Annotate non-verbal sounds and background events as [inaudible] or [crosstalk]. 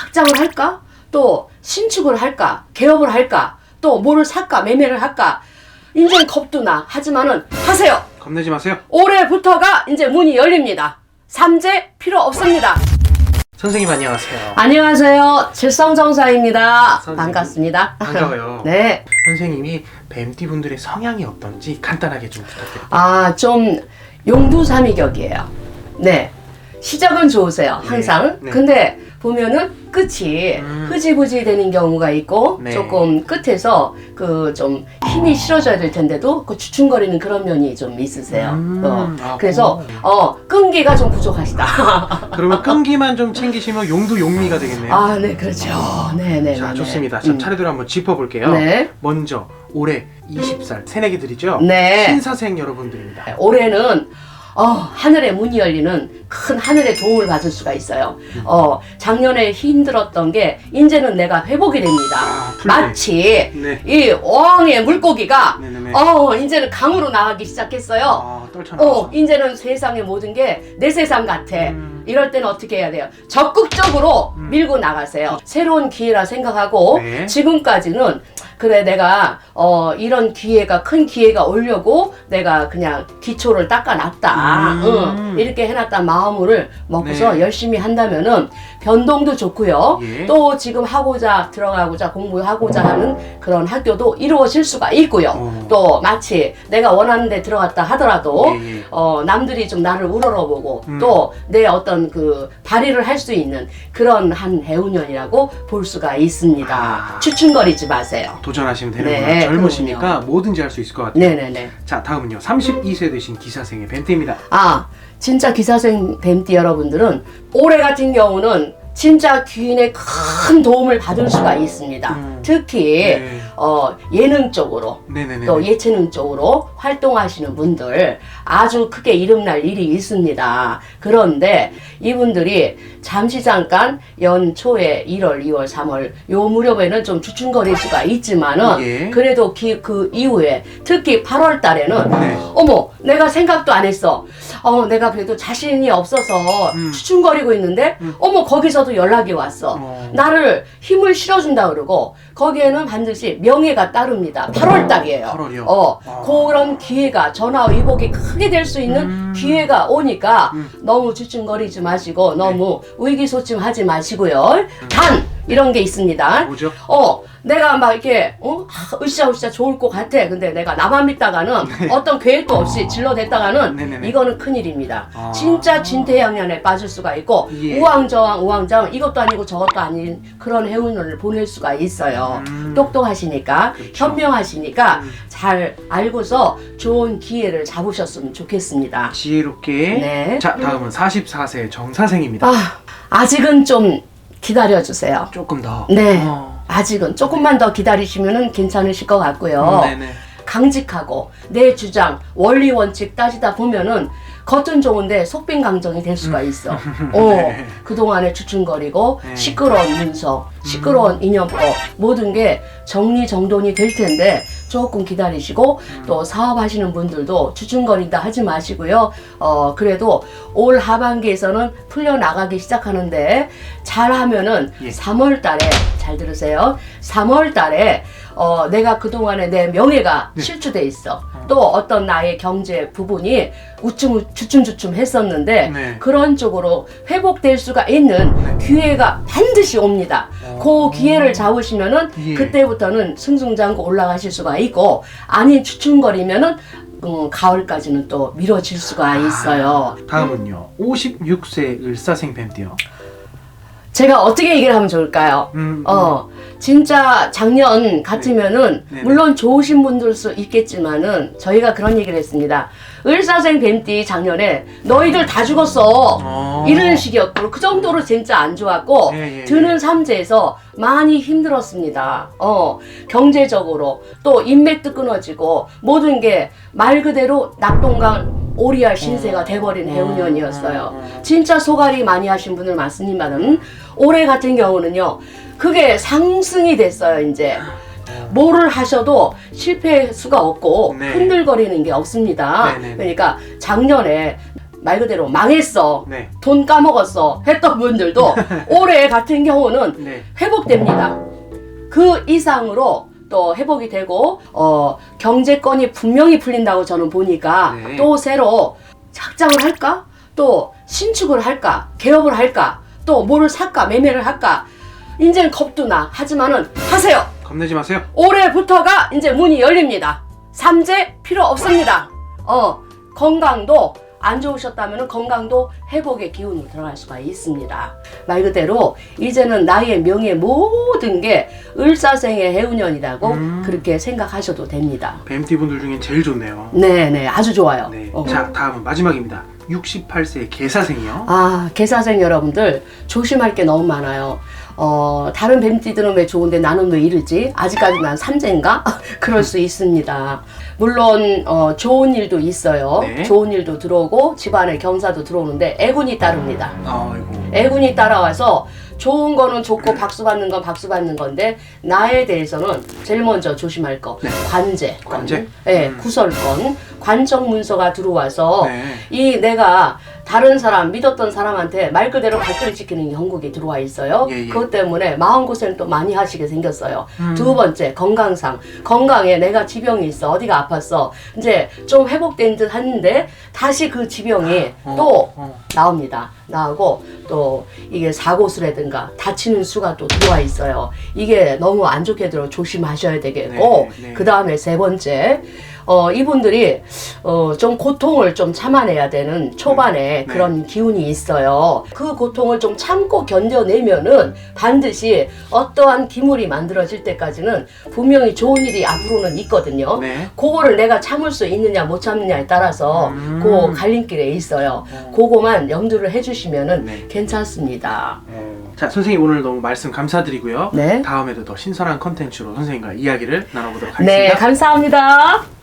확장을 할까? 또 신축을 할까? 개업을 할까? 또 뭐를 살까? 매매를 할까? 이제는 겁도 나. 하지만은 하세요. 겁내지 마세요. 올해부터가 이제 문이 열립니다. 삼재 필요 없습니다. 선생님 안녕하세요. 안녕하세요. 질성정사입니다. 선생님. 반갑습니다. 반가워요. [laughs] 네. 선생님이 뱀띠 분들의 성향이 어떤지 간단하게 좀 부탁드릴게요. 아, 좀 용두삼이격이에요. 네. 시작은 좋으세요. 항상. 네. 근데 보면은 끝이 음. 흐지부지 되는 경우가 있고 네. 조금 끝에서 그 좀 힘이 실어져야 될 텐데도 그 주춤거리는 그런 면이 좀 있으세요. 음. 어. 아, 그래서. 어 끈기가 좀 부족하시다. [laughs] 그러면 끈기만 좀 챙기시면 용도 용미가 되겠네요. 아, 네, 그렇죠. 네, 네. 자 네, 좋습니다. 네. 자 음. 차례대로 한번 짚어볼게요. 네. 먼저 올해 20살 새내기들이죠. 네. 신사생 여러분들입니다. 올해는 어, 하늘의 문이 열리는 큰 하늘의 도움을 받을 수가 있어요. 어, 작년에 힘들었던 게 이제는 내가 회복이 됩니다. 아, 풀네. 마치 네. 이 어항의 물고기가 네네네. 어, 이제는 강으로 나가기 시작했어요. 아 떨쳐나가서. 어, 이제는 세상의 모든 게 내 세상 같아. 음. 이럴 때는 어떻게 해야 돼요? 적극적으로 음. 밀고 나가세요. 새로운 기회라 생각하고 네. 지금까지는 그래 내가 어 이런 기회가 큰 기회가 오려고 내가 그냥 기초를 닦아놨다. 음. 응, 이렇게 해놨단 마음을 먹고서 네. 열심히 한다면은 변동도 좋고요. 예. 또 지금 하고자 들어가고자 공부하고자 하는 그런 학교도 이루어질 수가 있고요. 어. 또 마치 내가 원하는 데 들어갔다 하더라도 예, 예. 어, 남들이 좀 나를 우러러보고 음. 또내 어떤 그 발휘를 할 수 있는 그런 한 해운년이라고 볼 수가 있습니다. 아. 추춘거리지 마세요. 도전하시면 되는구나. 네, 젊으시니까 뭐든지 할 수 있을 것 같아요. 네네네. 자 다음은요. 32세 되신 기사생의 뱀띠입니다. 아, 진짜 기사생 뱀띠 여러분들은 올해 같은 경우는 진짜 귀인의 큰 도움을 받을 수가 있습니다. 음. 특히 네. 어, 예능 쪽으로 네네네. 또 예체능 쪽으로 활동하시는 분들 아주 크게 이름날 일이 있습니다. 그런데 이분들이 잠시 잠깐 연초에 1월, 2월, 3월 요 무렵에는 좀 주춤거릴 수가 있지만은 예. 그래도 기, 그 이후에 특히 8월 달에는 네. 어머 내가 생각도 안 했어. 어 내가 그래도 자신이 없어서 음. 추춤거리고 있는데 어머 거기서도 연락이 왔어. 어. 나를 힘을 실어준다 그러고 거기에는 반드시 명예가 따릅니다. 8월 달이에요. 8월이요? 어 아. 그런 기회가 전화 위복이 크게 될 수 있는 음. 기회가 오니까 음. 너무 주춤거리지 마시고 너무 네. 의기소침하지 마시고요. 단 이런 게 있습니다. 뭐죠? 어, 내가 막 이렇게, 어, 아, 으쌰 으쌰 좋을 것 같아. 근데 내가 나만 믿다가는 [laughs] 어떤 계획도 없이 질러댔다가는 네. 네네네. 이거는 큰 일입니다. 아. 진짜 진퇴양난에 빠질 수가 있고, 예. 우왕좌왕, 우왕좌왕, 이것도 아니고 저것도 아닌 그런 해운을 보낼 수가 있어요. 음. 똑똑하시니까, 그렇죠. 현명하시니까 음. 잘 알고서 좋은 기회를 잡으셨으면 좋겠습니다. 지혜롭게. 네. 자 다음은 44세 정사생입니다. 아, 아직은 좀 기다려 주세요. 조금 더. 네. 어. 아직은 조금만 더 기다리시면 괜찮으실 것 같고요. 음, 네네. 강직하고 내 주장, 원리 원칙 따지다 보면은 겉은 좋은데 속빈 강정이 될 수가 있어. [laughs] 어, 네. 그동안에 추춤거리고 네. 시끄러운 문서, 시끄러운 인연법 모든 게 정리정돈이 될 텐데 조금 기다리시고 음. 또 사업하시는 분들도 추춤거린다 하지 마시고요. 어, 그래도 올 하반기에서는 풀려 나가기 시작하는데 잘하면은 예. 3월 달에 잘 들으세요. 3월 달에 어, 내가 그동안에 내 명예가 네. 실추돼 있어. 또 어떤 나의 경제 부분이 우춤 주춤주춤 했었는데 네. 그런 쪽으로 회복될 수가 있는 기회가 반드시 옵니다. 어. 그 기회를 잡으시면은 예. 그때부터는 승승장구 올라가실 수가 있고 아닌 추춤거리면은 음, 가을까지는 또 미뤄질 수가 있어요. 다음은요. 56세 을사생 뱀띠요. 제가 어떻게 얘기를 하면 좋을까요? 음, 어, 진짜 작년 같으면은, 네. 물론 좋으신 분들 수 있겠지만은, 저희가 그런 얘기를 했습니다. 을사생 뱀띠 작년에 너희들 다 죽었어. 어. 이런 식이었고, 그 정도로 진짜 안 좋았고, 예, 예, 예. 드는 삼재에서 많이 힘들었습니다. 어, 경제적으로, 또 인맥도 끊어지고, 모든 게 말 그대로 낙동강 오리알 신세가 돼버린 해운년이었어요. 진짜 소갈이 많이 하신 분들 많습니다만 올해 같은 경우는요 그게 상승이 됐어요 이제 뭐를 하셔도 실패할 수가 없고 네. 흔들거리는 게 없습니다 네 네 네. 그러니까 작년에 말 그대로 망했어. 네. 돈 까먹었어. 했던 분들도 [laughs] 올해 같은 경우는 네. 회복됩니다. 그 이상으로 또 회복이 되고 어, 경제권이 분명히 풀린다고 저는 보니까 네. 또 새로 착장을 할까? 또 신축을 할까? 개업을 할까? 또 뭐를 살까? 매매를 할까? 이제는 겁도 나. 하지만은 하세요. 겁내지 마세요. 올해부터가 이제 문이 열립니다. 삼재 필요 없습니다. 어, 건강도 안 좋으셨다면 건강도 회복의 기운으로 들어갈 수가 있습니다. 말 그대로 이제는 나의 명예 모든 게 을사생의 해운년이라고 음. 그렇게 생각하셔도 됩니다. 뱀띠 분들 중엔 제일 좋네요. 네, 네, 아주 좋아요. 네. 어. 자, 다음은 마지막입니다. 68세 개사생이요. 아, 개사생 여러분들 조심할 게 너무 많아요. 어, 다른 뱀띠들은 왜 좋은데 나는 왜 이러지? 아직까지 난 삼재인가? [laughs] 그럴 수 있습니다. 물론 어, 좋은 일도 있어요. 네. 좋은 일도 들어오고 집안에 경사도 들어오는데 애군이 따릅니다. 아이고. 애군이 따라와서 좋은 거는 좋고 박수 받는 건 박수 받는 건데 나에 대해서는 제일 먼저 조심할 거 네. 관제, 관제? 네, 음. 구설권, 관청 문서가 들어와서 네. 이 내가 다른 사람 믿었던 사람한테 말 그대로 갈등 시키는 형국이 들어와 있어요. 예, 예. 그것 때문에 마음고생 또 많이 하시게 생겼어요. 음. 두 번째 건강상 건강에 내가 지병이 있어 어디가 아팠어 이제 좀 회복된 듯 하는데 다시 그 지병이 어, 또 어. 나옵니다. 나오고 또 이게 사고수라든가 다치는 수가 또 들어와 있어요. 이게 너무 안 좋게 들어 조심하셔야 되겠고 네, 네. 그 다음에 세 번째 어 이분들이 어 좀 고통을 좀 참아내야 되는 초반에 네. 그런 기운이 있어요. 그 고통을 좀 참고 견뎌내면은 반드시 어떠한 기물이 만들어질 때까지는 분명히 좋은 일이 앞으로는 있거든요. 네. 그거를 내가 참을 수 있느냐 못 참느냐에 따라서 음. 그 갈림길에 있어요. 어. 그거만 염두를 해주시면은 네. 괜찮습니다. 어. 자, 선생님 오늘 너무 말씀 감사드리고요. 네. 다음에도 더 신선한 컨텐츠로 선생님과 이야기를 나눠보도록 하겠습니다. 네, 감사합니다.